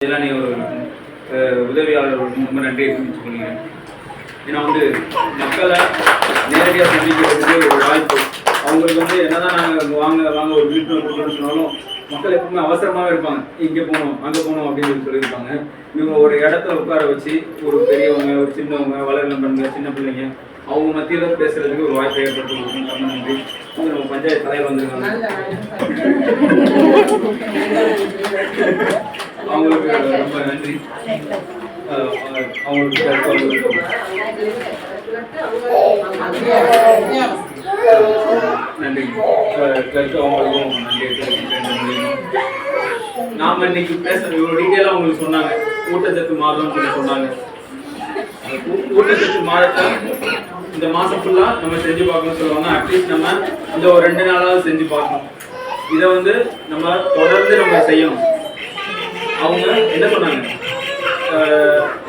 இளநீ அவர்களுக்கும் அஹ், உதவியாளர்களுக்கும் ரொம்ப நன்றியை தெரிவித்துக் கொள்கிறேன். ஏன்னா வந்து மக்களை நேரடியாக சந்திக்கிறதுக்கு ஒரு வாய்ப்பு. அவங்களுக்கு வந்து என்னதான் நாங்கள் வாங்க வாங்க ஒரு விழிப்புணர்வு கொடுக்கணும்னு சொன்னாலும் மக்கள் எப்பவுமே அவசரமாகவே இருப்பாங்க. இங்கே போகணும் அங்கே போகணும் அப்படின்னு சொல்லி சொல்லியிருப்பாங்க. இவங்க ஒரு இடத்துல உட்கார வச்சு ஒரு பெரியவங்க ஒரு சின்னவங்க வளர்ந்த சின்ன பிள்ளைங்க அவங்க மத்தியில் பேசுறதுக்கு ஒரு வாய்ப்பை ஏற்படுத்தி கொடுக்கணும் நன்றி. நம்ம பஞ்சாயத்து தலைவர் வந்திருக்காங்க. அவங்களுக்கு ரொம்ப நன்றி. அவங்களுக்கு நன்றி. அஹ் கிளர்க்கு அவங்களுக்கும் நன்றி. நாம இன்னைக்கு பேச இவ்வளோ டீட்டெயிலாக உங்களுக்கு சொன்னாங்க. ஊட்டச்சத்து மாதம்னு சொல்லி சொன்னாங்க. ஊட்டச்சத்து மாதத்தை இந்த மாதம் ஃபுல்லாக நம்ம செஞ்சு பார்க்கணும்னு சொல்லுவாங்க. அட்லீஸ்ட் நம்ம இந்த ஒரு ரெண்டு நாளாவது செஞ்சு பார்க்கணும். இதை வந்து நம்ம தொடர்ந்து நம்ம செய்யணும். அவங்க என்ன சொன்னாங்க?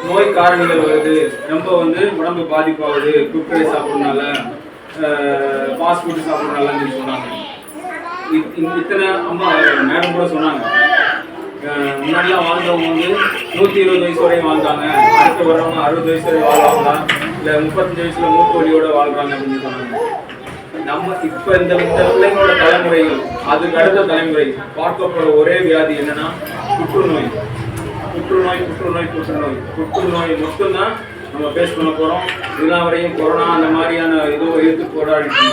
நோய் காரணிகள் வருது ரொம்ப வந்து உடம்பு பாதிப்பாகுது குக்கரை சாப்பிட்றதுனால ஃபாஸ்ட் ஃபுட் சாப்பிட்றதுனாலன்னு சொன்னாங்க. இத்தனை அம்மா மேடம் கூட சொன்னாங்க. முன்னாடிலாம் வாழ்ந்தவங்க வந்து நூற்றி இருபது வயசு வரையும் வாழ்ந்தாங்க. அடுத்து வரவங்க அறுபது வயசு வரை வாழ்வாங்க இல்லை முப்பத்தஞ்சு வயசில் மூட்டு வழியோட வாழ்றாங்க அப்படின்னு சொன்னாங்க. நம்ம இப்போ இந்த இந்த பிள்ளைங்களோட தலைமுறைகள் அதுக்கு அடுத்த தலைமுறை பார்க்கப்படுற ஒரே வியாதி என்னன்னா புற்றுநோய். புற்றுநோய் புற்றுநோய் புற்றுநோய். புற்றுநோய் மட்டும்தான் நம்ம ஃபேஸ் பண்ண போகிறோம் இதெல்லாம் வரையும் கொரோனா அந்த மாதிரியான ஏதோ எதிர்த்து போராடிட்டு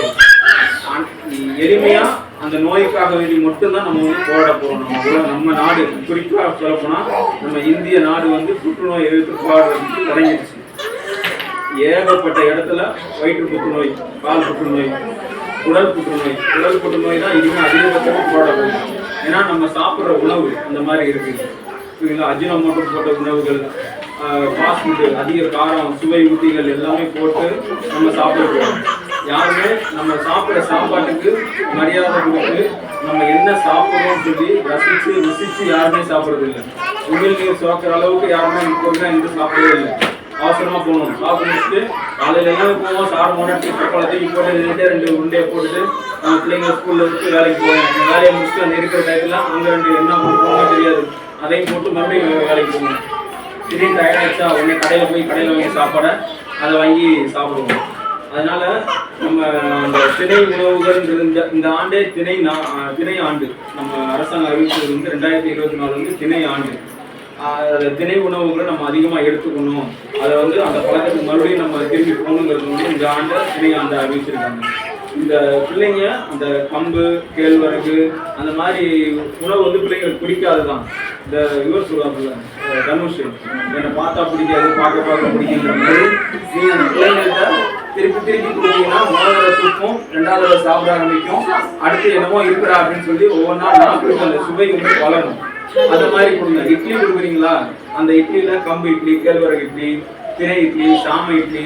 எளிமையாக அந்த நோய்க்காக வேண்டி மட்டும்தான் நம்ம வந்து போராட போறோம். நம்ம நம்ம நாடு குறிப்பாக சொல்லப்போனால் நம்ம இந்திய நாடு வந்து புற்றுநோய் எதிர்த்து போராடுறதுக்கு தொடங்கிடுச்சு ஏகப்பட்ட இடத்துல வயிற்று புற்றுநோய் கால் புற்றுநோய் குடல் புற்றுநோய். குடல் புற்றுநோய் தான் இனிமேல் அதிகபட்சமாக போகணும் ஏன்னா நம்ம சாப்பிட்ற உணவு அந்த மாதிரி இருக்குது சரிங்களா மட்டும் போட்ட உணவுகள் ஃபாஸ்ட் ஃபுட்டு அதிக காரம் சுவை ஊட்டிகள் எல்லாமே போட்டு நம்ம சாப்பிடுறோம். யாருமே நம்ம சாப்பிட்ற சாப்பாட்டுக்கு மரியாதை கொடுத்து நம்ம என்ன சாப்பிட்றோம்னு சொல்லி ரசித்து ருசித்து யாருமே சாப்பிட்றது இல்லை உமிழ்நீர் சுவாக்கிற அளவுக்கு யாருமே இப்போ எந்த சாப்பிடவே இல்லை. அவசரமாக போகணும். சாப்பிட்டு முடிச்சுட்டு காலையில் எல்லாம் போவோம். சார் முன்னாடி பழத்தையும் போட்டு நின்னுட்டு ரெண்டு உருண்டையை போட்டுட்டு நம்ம பிள்ளைங்க ஸ்கூலில் விட்டு வேலைக்கு போவோம் வேலையை முடிச்சுட்டு அந்த இருக்கிற டயத்துல அங்கே ரெண்டு என்ன பண்ணுறோமோ தெரியாது. அதையும் போட்டு மறுபடியும் வேலைக்கு போகணும். திடீர்னு டயர்டாகிடுச்சா உடனே கடையில் போய் கடையில் வாங்கி சாப்பாடை அதை வாங்கி சாப்பிடுவோம். அதனால் நம்ம அந்த திணை உணவுகள் இந்த இந்த ஆண்டே திணை நா- திணை ஆண்டு. நம்ம அரசாங்கம் அறிவித்தது வந்து ரெண்டாயிரத்தி இருபத்தி நாலு வந்து திணை ஆண்டு. ஆஹ் திணை உணவுகளை நம்ம அதிகமாக எடுத்துக்கணும். அதை வந்து அந்த பழக்கத்துக்கு மறுபடியும் நம்ம திரும்பி போகணுங்கிறது வந்து இந்த ஆண்டை திணை அந்த அறிவிச்சிருக்காங்க. இந்த பிள்ளைங்க அந்த கம்பு கேழ்வரகு அந்த மாதிரி உணவு வந்து பிள்ளைங்களுக்கு பிடிக்காதுதான் இந்த இவர் சொல்லுவாங்கல்ல தனுஷ் என்னை பார்த்தா பிடிக்காது பார்க்க பார்க்க பிடிக்குங்கிற மாதிரி. நீங்கள் அந்த பிள்ளைங்கள்ட்ட திருப்பி திருப்பி கொடுத்தீங்கன்னா முதல்ல தடவை தூக்கும் ரெண்டாவது தடவை சாப்பிட ஆரம்பிக்கும். அடுத்து என்னமோ இருக்கிறா அப்படின்னு சொல்லி ஒவ்வொன்றா நாட்களுக்கு அந்த சுவை வந்து வளரும். அந்த மாதிரி கொடுங்க. இட்லி கொடுக்குறீங்களா? அந்த இட்லியில கம்பு இட்லி கேழ்வரகு இட்லி திணை இட்லி சாம இட்லி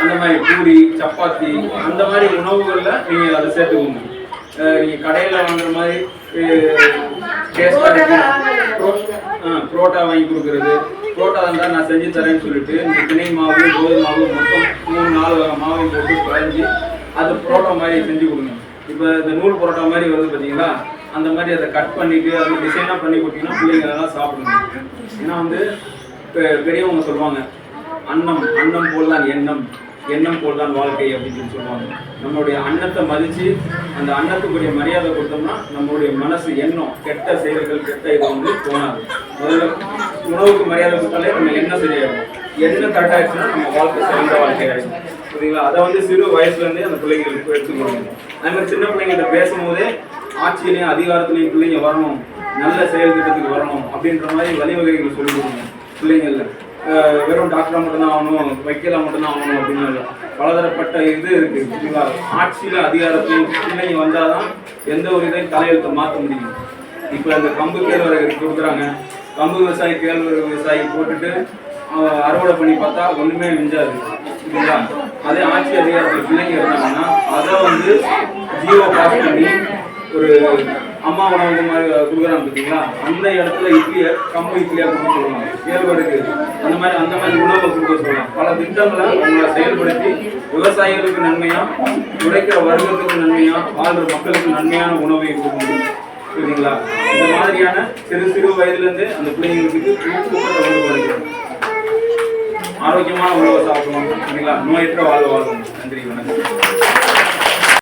அந்த மாதிரி பூரி சப்பாத்தி அந்த மாதிரி உணவுகள்ல நீங்க அதை சேர்த்துக்கோங்க. அஹ் நீங்க கடையில வாங்குற மாதிரி புரோட்டா வாங்கி கொடுக்கறது. புரோட்டா இருந்தால் நான் செஞ்சு தரேன்னு சொல்லிட்டு இந்த திணை மாவு கோதுமை மாவு மொத்தம் மூணு நாலு மாவையும் போட்டு குழஞ்சி அது புரோட்டா மாதிரி செஞ்சு கொடுங்க. இப்போ இந்த நூல் புரோட்டா மாதிரி வருது பார்த்தீங்களா அந்த மாதிரி அதை கட் பண்ணிட்டு அதை டிசைனாக பண்ணி கொடுத்தீங்கன்னா பிள்ளைங்க அதெல்லாம் சாப்பிடுங்க ஏன்னா வந்து பெ- பெரியவங்க சொல்லுவாங்க அன்னம் அன்னம் போல் தான் எண்ணம் எண்ணம் போல் தான் வாழ்க்கை அப்படின்னு சொல்லி சொல்லுவாங்க. நம்மளுடைய அன்னத்தை மதித்து அந்த அன்னத்துக்குரிய மரியாதை கொடுத்தோம்னா நம்மளுடைய மனசு எண்ணம் கெட்ட செயல்கள் கெட்ட இது வந்து தோணாது. முதல்ல உணவுக்கு மரியாதை கொடுத்தாலே நம்ம எண்ணம் சரியாகும் எண்ணம் கரெக்டாக ஆயிடுச்சுன்னா நம்ம வாழ்க்கை சிறந்த வாழ்க்கை ஆயிடும். சரிங்களா அதை வந்து சிறு வயசுலேருந்தே அந்த பிள்ளைங்களுக்கு எடுத்துக்கணும். அதே மாதிரி சின்ன பிள்ளைங்கள்ட்ட பேசும்போதே ஆட்சியிலையும் அதிகாரத்திலையும் பிள்ளைங்க வரணும் நல்ல செயல் திட்டத்துக்கு வரணும் அப்படின்ற மாதிரி வழிவகைகள் சொல்லி கொடுங்க பிள்ளைங்கள்ல வெறும் டாக்டரா மட்டும்தான் ஆகணும் வைக்கலா மட்டும்தான் ஆகணும் அப்படின்னு இல்லை பலதரப்பட்ட இது இருக்கு. சரிங்களா ஆட்சியில அதிகாரத்தையும் பிள்ளைங்க வந்தாதான் எந்த ஒரு இதையும் தலையெழுத்தை மாற்ற முடியும். இப்போ இந்த கம்பு கேழ்வரகு கொடுக்குறாங்க. கம்பு விவசாயி கேழ்வரகு விவசாயி போட்டுட்டு அறுவடை பண்ணி பார்த்தா ஒண்ணுமே மிஞ்சாது. சரிங்களா அதே ஆட்சி அதிகாரத்தில் பிள்ளைங்க இருந்தாங்கன்னா அதை வந்து ஜீவோ பாஸ் பண்ணி ஒரு அம்மா உணவு மாதிரி கொடுக்குறாங்க பார்த்தீங்களா அந்த இடத்துல இட்லியை கம்பு இட்லியாக கொடுக்க சொல்லுவாங்க ஏற்பாடுக்கு அந்த மாதிரி அந்த மாதிரி உணவை கொடுக்க சொல்லலாம் பல திட்டங்களை அவங்களை செயல்படுத்தி விவசாயிகளுக்கு நன்மையா உழைக்கிற வர்க்கத்துக்கு நன்மையா வாழ்ற மக்களுக்கு நன்மையான உணவை கொடுக்க முடியும் புரியுதுங்களா இந்த மாதிரியான சிறு சிறு வயதுலேருந்து அந்த பிள்ளைங்களுக்கு ஊக்கத்தை கொண்டு ஆரோக்கியமான உணவை சாப்பிடணும். சரிங்களா? நோயற்ற வாழ்வு வாழணும். நன்றி வணக்கம்.